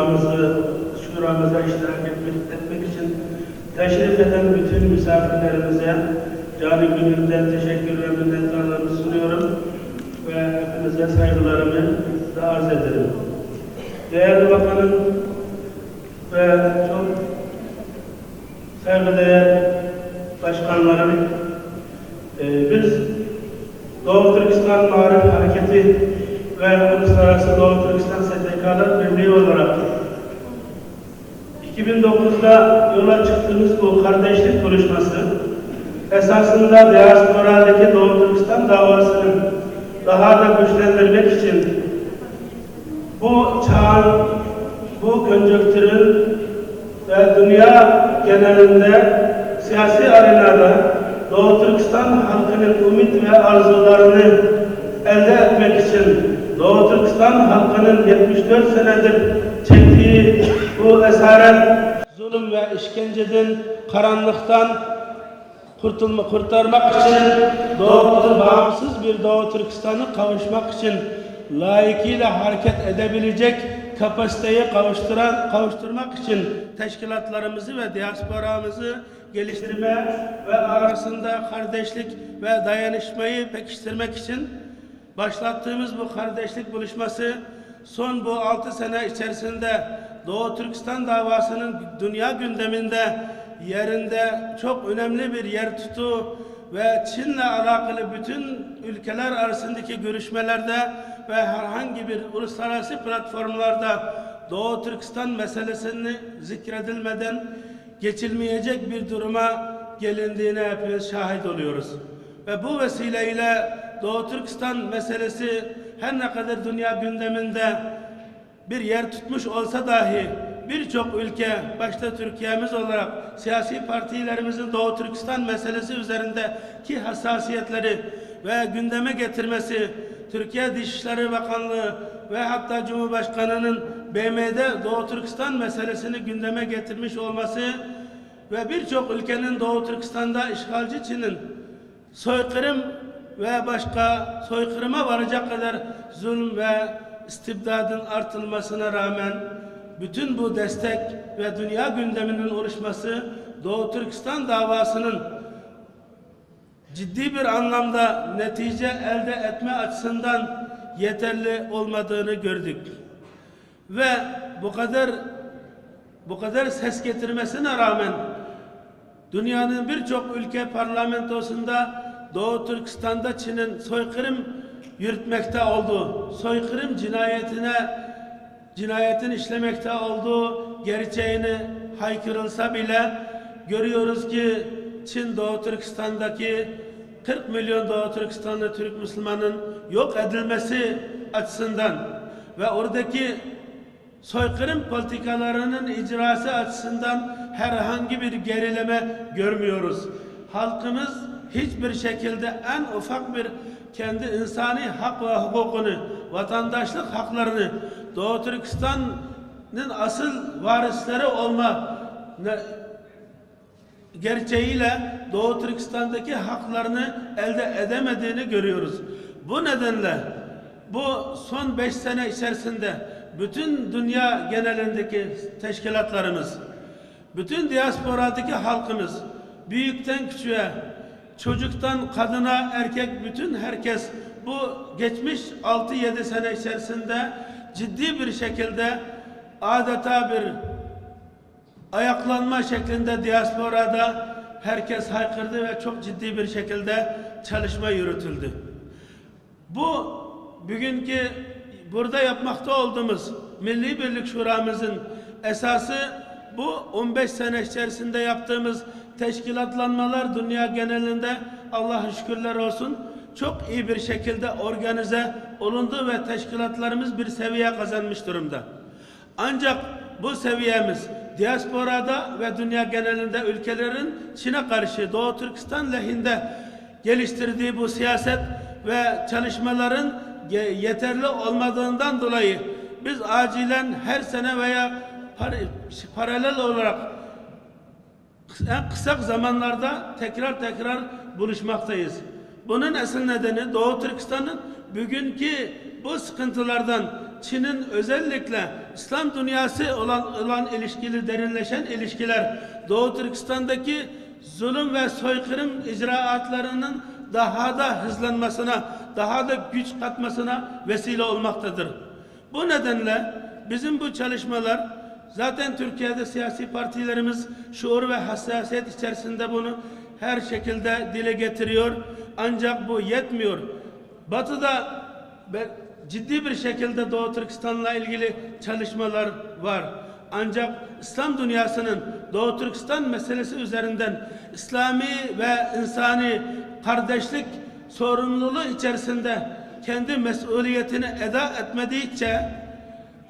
şuramızı, şuramıza iştirak etmek, etmek için teşrif eden bütün misafirlerimize cani gönülden teşekkür ve minnettarlarımı sunuyorum ve hepinize saygılarımı da arz ederim. Değerli Bakanım ve çok saygıdeğer başkanlarım, e, biz Doğu Türkistan Marif Hareketi ve Uluslararası Doğu Türkistan STK'lar Birliği olarak. 2009'da yola çıktığımız bu kardeşlik buluşması esasında diasporadaki Doğu Türkistan davasını daha da güçlendirmek için bu çağın, bu konjonktürün ve dünya genelinde siyasi arenada Doğu Türkistan halkının umut ve arzularını elde etmek için Doğu Türkistan halkının 74 senedir çektiği bu esaret, zulüm ve işkenceden, karanlıktan kurtulma, kurtarmak için Doğu, bağımsız bir Doğu Türkistan'ı kavuşmak için layıkıyla hareket edebilecek kapasiteye kavuşturan, kavuşturmak için teşkilatlarımızı ve diasporamızı geliştirme ve arasında kardeşlik ve dayanışmayı pekiştirmek için başlattığımız bu kardeşlik buluşması son bu altı sene içerisinde Doğu Türkistan davasının dünya gündeminde yerinde çok önemli bir yer tuttu ve Çin'le alakalı bütün ülkeler arasındaki görüşmelerde ve herhangi bir uluslararası platformlarda Doğu Türkistan meselesini zikredilmeden geçilmeyecek bir duruma gelindiğine hepimiz şahit oluyoruz. Ve bu vesileyle Doğu Türkistan meselesi her ne kadar dünya gündeminde bir yer tutmuş olsa dahi birçok ülke, başta Türkiye'miz olarak siyasi partilerimizin Doğu Türkistan meselesi üzerindeki hassasiyetleri ve gündeme getirmesi, Türkiye Dışişleri Bakanlığı ve hatta Cumhurbaşkanı'nın BM'de Doğu Türkistan meselesini gündeme getirmiş olması ve birçok ülkenin Doğu Türkistan'da işgalci Çin'in soykırım ve başka soykırıma varacak kadar zulüm ve istibdadın artılmasına rağmen bütün bu destek ve dünya gündeminin oluşması Doğu Türkistan davasının ciddi bir anlamda netice elde etme açısından yeterli olmadığını gördük. Ve bu kadar bu kadar ses getirmesine rağmen dünyanın birçok ülke parlamentosunda Doğu Türkistan'da Çin'in soykırım yürütmekte olduğu, soykırım cinayetine cinayetin işlemekte olduğu gerçeğini haykırılsa bile görüyoruz ki Çin Doğu Türkistan'daki 40 milyon Doğu Türkistanlı Türk Müslümanın yok edilmesi açısından ve oradaki soykırım politikalarının icrası açısından herhangi bir gerileme görmüyoruz. Halkımız hiçbir şekilde en ufak bir kendi insani hak ve hukukunu, vatandaşlık haklarını Doğu Türkistan'ın asıl varisleri olma gerçeğiyle Doğu Türkistan'daki haklarını elde edemediğini görüyoruz. Bu nedenle bu son beş sene içerisinde bütün dünya genelindeki teşkilatlarımız, bütün diasporadaki halkımız, büyükten küçüğe, çocuktan kadına, erkek, bütün herkes bu geçmiş 6-7 sene içerisinde ciddi bir şekilde adeta bir ayaklanma şeklinde diasporada herkes haykırdı ve çok ciddi bir şekilde çalışma yürütüldü. Bu bugünkü burada yapmakta olduğumuz Milli Birlik Şuramızın esası bu 15 sene içerisinde yaptığımız teşkilatlanmalar dünya genelinde Allah'a şükürler olsun çok iyi bir şekilde organize olundu ve teşkilatlarımız bir seviye kazanmış durumda. Ancak bu seviyemiz diasporada ve dünya genelinde ülkelerin Çin'e karşı Doğu Türkistan lehinde geliştirdiği bu siyaset ve çalışmaların ye- yeterli olmadığından dolayı biz acilen her sene veya par- paralel olarak en kısa zamanlarda tekrar tekrar buluşmaktayız. Bunun asıl nedeni Doğu Türkistan'ın bugünkü bu sıkıntılardan Çin'in özellikle İslam dünyası olan, olan ilişkili derinleşen ilişkiler Doğu Türkistan'daki zulüm ve soykırım icraatlarının daha da hızlanmasına, daha da güç katmasına vesile olmaktadır. Bu nedenle bizim bu çalışmalar Zaten Türkiye'de siyasi partilerimiz şuur ve hassasiyet içerisinde bunu her şekilde dile getiriyor. Ancak bu yetmiyor. Batı'da ciddi bir şekilde Doğu Türkistan'la ilgili çalışmalar var. Ancak İslam dünyasının Doğu Türkistan meselesi üzerinden İslami ve insani kardeşlik sorumluluğu içerisinde kendi mesuliyetini eda etmedikçe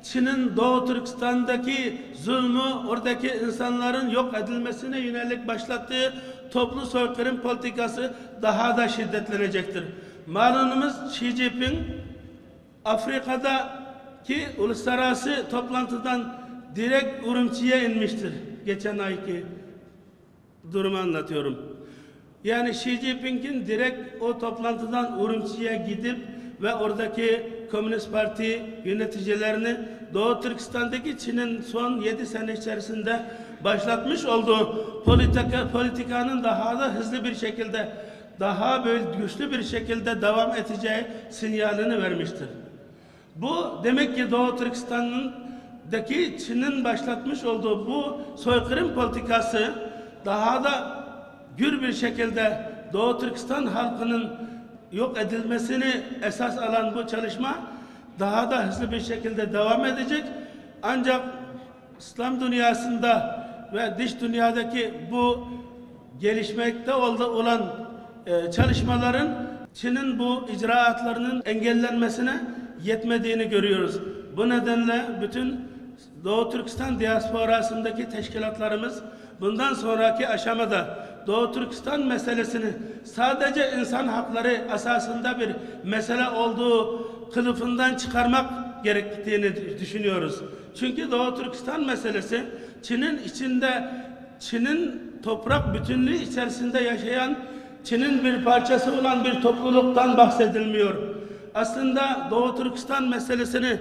Çin'in Doğu Türkistan'daki zulmü, oradaki insanların yok edilmesine yönelik başlattığı toplu soykırım politikası daha da şiddetlenecektir. Malumumuz Xi Jinping Afrika'daki uluslararası toplantıdan direkt Urumçi'ye inmiştir. Geçen ayki durumu anlatıyorum. Yani Xi Jinping'in direkt o toplantıdan Urumçi'ye gidip ve oradaki Komünist Parti yöneticilerini Doğu Türkistan'daki Çin'in son 7 sene içerisinde başlatmış olduğu politika, politikanın daha da hızlı bir şekilde daha böyle güçlü bir şekilde devam edeceği sinyalini vermiştir. Bu demek ki Doğu Türkistan'daki Çin'in başlatmış olduğu bu soykırım politikası daha da gür bir şekilde Doğu Türkistan halkının yok edilmesini esas alan bu çalışma daha da hızlı bir şekilde devam edecek. Ancak İslam dünyasında ve dış dünyadaki bu gelişmekte olan e, çalışmaların Çin'in bu icraatlarının engellenmesine yetmediğini görüyoruz. Bu nedenle bütün Doğu Türkistan diasporasındaki teşkilatlarımız bundan sonraki aşamada Doğu Türkistan meselesini sadece insan hakları asasında bir mesele olduğu kılıfından çıkarmak gerektiğini düşünüyoruz. Çünkü Doğu Türkistan meselesi Çin'in içinde Çin'in toprak bütünlüğü içerisinde yaşayan Çin'in bir parçası olan bir topluluktan bahsedilmiyor. Aslında Doğu Türkistan meselesini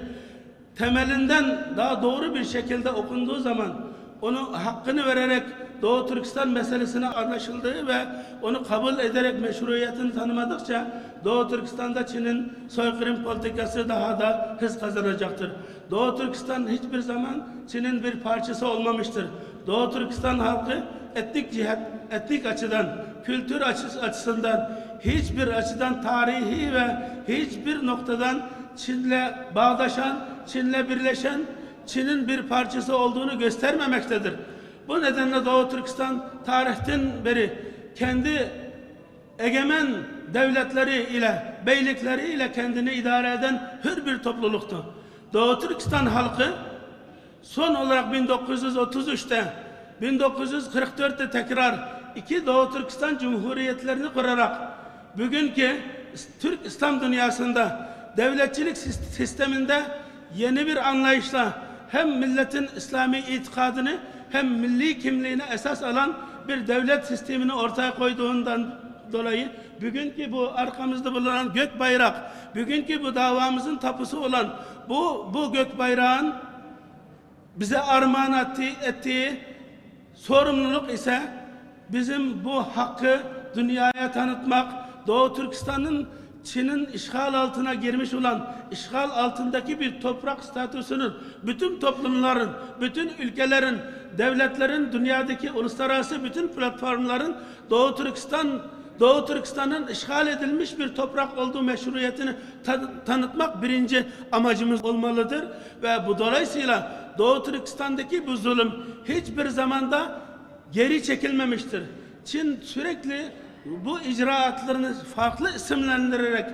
temelinden daha doğru bir şekilde okunduğu zaman onu hakkını vererek Doğu Türkistan meselesine anlaşıldığı ve onu kabul ederek meşruiyetini tanımadıkça Doğu Türkistan'da Çin'in soykırım politikası daha da hız kazanacaktır. Doğu Türkistan hiçbir zaman Çin'in bir parçası olmamıştır. Doğu Türkistan halkı etnik cihet, etnik açıdan, kültür açısı açısından hiçbir açıdan tarihi ve hiçbir noktadan Çin'le bağdaşan, Çin'le birleşen, Çin'in bir parçası olduğunu göstermemektedir. Bu nedenle Doğu Türkistan tarihten beri kendi egemen devletleri ile, beylikleri ile kendini idare eden hür bir topluluktu. Doğu Türkistan halkı son olarak 1933'te 1944'te tekrar iki Doğu Türkistan Cumhuriyetlerini kurarak bugünkü Türk İslam dünyasında devletçilik sis- sisteminde yeni bir anlayışla hem milletin İslami itikadını hem milli kimliğini esas alan bir devlet sistemini ortaya koyduğundan dolayı bugünkü bu arkamızda bulunan gök bayrak, bugünkü bu davamızın tapusu olan bu bu gök bayrağın bize armağan ettiği, ettiği sorumluluk ise bizim bu hakkı dünyaya tanıtmak, Doğu Türkistan'ın Çin'in işgal altına girmiş olan işgal altındaki bir toprak statüsünün bütün toplumların, bütün ülkelerin, devletlerin, dünyadaki uluslararası bütün platformların Doğu Türkistan Doğu Türkistan'ın işgal edilmiş bir toprak olduğu meşruiyetini ta- tanıtmak birinci amacımız olmalıdır ve bu dolayısıyla Doğu Türkistan'daki bu zulüm hiçbir zamanda geri çekilmemiştir. Çin sürekli bu icraatlarını farklı isimlendirerek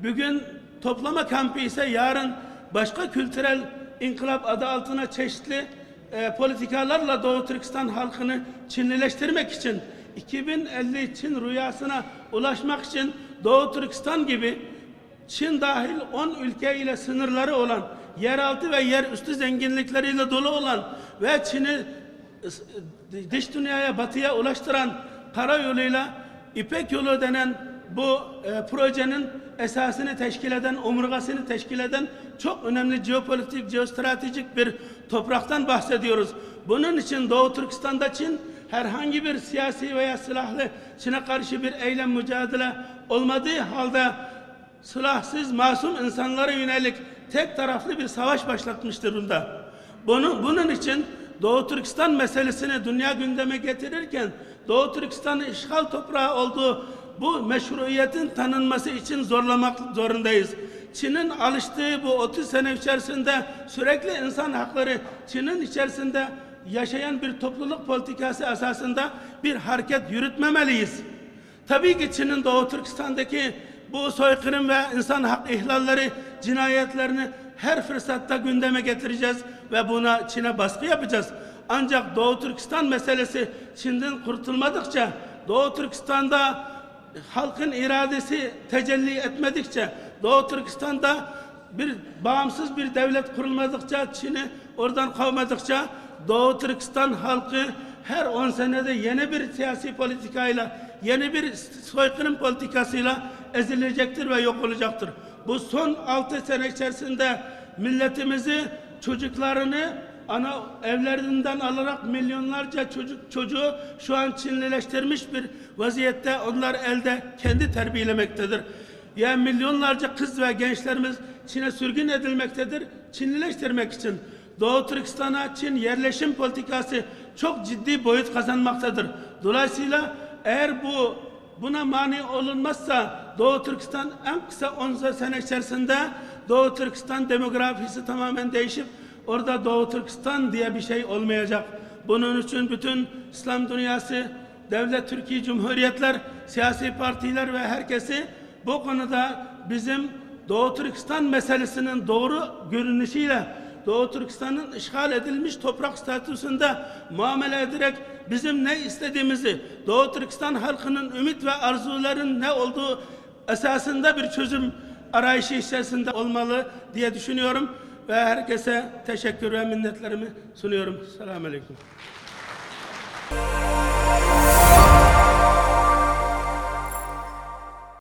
bugün toplama kampı ise yarın başka kültürel inkılap adı altına çeşitli e, politikalarla Doğu Türkistan halkını Çinlileştirmek için 2050 Çin rüyasına ulaşmak için Doğu Türkistan gibi Çin dahil 10 ülke ile sınırları olan, yeraltı ve yerüstü zenginlikleriyle dolu olan ve Çin'i ıs- dış dünyaya, batıya ulaştıran karayoluyla İpek yolu denen bu e, projenin esasını teşkil eden, omurgasını teşkil eden çok önemli jeopolitik, jeostratejik bir topraktan bahsediyoruz. Bunun için Doğu Türkistan'da Çin herhangi bir siyasi veya silahlı Çin'e karşı bir eylem mücadele olmadığı halde silahsız masum insanlara yönelik tek taraflı bir savaş başlatmıştır bunda. Bunu, bunun için Doğu Türkistan meselesini dünya gündeme getirirken Doğu Türkistan'ın işgal toprağı olduğu bu meşruiyetin tanınması için zorlamak zorundayız. Çin'in alıştığı bu 30 sene içerisinde sürekli insan hakları Çin'in içerisinde yaşayan bir topluluk politikası esasında bir hareket yürütmemeliyiz. Tabii ki Çin'in Doğu Türkistan'daki bu soykırım ve insan hak ihlalleri, cinayetlerini her fırsatta gündeme getireceğiz ve buna Çin'e baskı yapacağız. Ancak Doğu Türkistan meselesi Çin'den kurtulmadıkça, Doğu Türkistan'da halkın iradesi tecelli etmedikçe, Doğu Türkistan'da bir bağımsız bir devlet kurulmadıkça, Çin'i oradan kovmadıkça Doğu Türkistan halkı her 10 senede yeni bir siyasi politikayla, yeni bir soykırım politikasıyla ezilecektir ve yok olacaktır. Bu son 6 sene içerisinde milletimizi, çocuklarını ana evlerinden alarak milyonlarca çocuk çocuğu şu an Çinlileştirmiş bir vaziyette onlar elde kendi terbiyelemektedir. Yani milyonlarca kız ve gençlerimiz Çin'e sürgün edilmektedir. Çinlileştirmek için Doğu Türkistan'a Çin yerleşim politikası çok ciddi boyut kazanmaktadır. Dolayısıyla eğer bu buna mani olunmazsa Doğu Türkistan en kısa 10 sene içerisinde Doğu Türkistan demografisi tamamen değişip orada Doğu Türkistan diye bir şey olmayacak. Bunun için bütün İslam dünyası, devlet Türkiye Cumhuriyetler, siyasi partiler ve herkesi bu konuda bizim Doğu Türkistan meselesinin doğru görünüşüyle Doğu Türkistan'ın işgal edilmiş toprak statüsünde muamele ederek bizim ne istediğimizi, Doğu Türkistan halkının ümit ve arzuların ne olduğu esasında bir çözüm arayışı içerisinde olmalı diye düşünüyorum ve herkese teşekkür ve minnetlerimi sunuyorum. Selamun Aleyküm.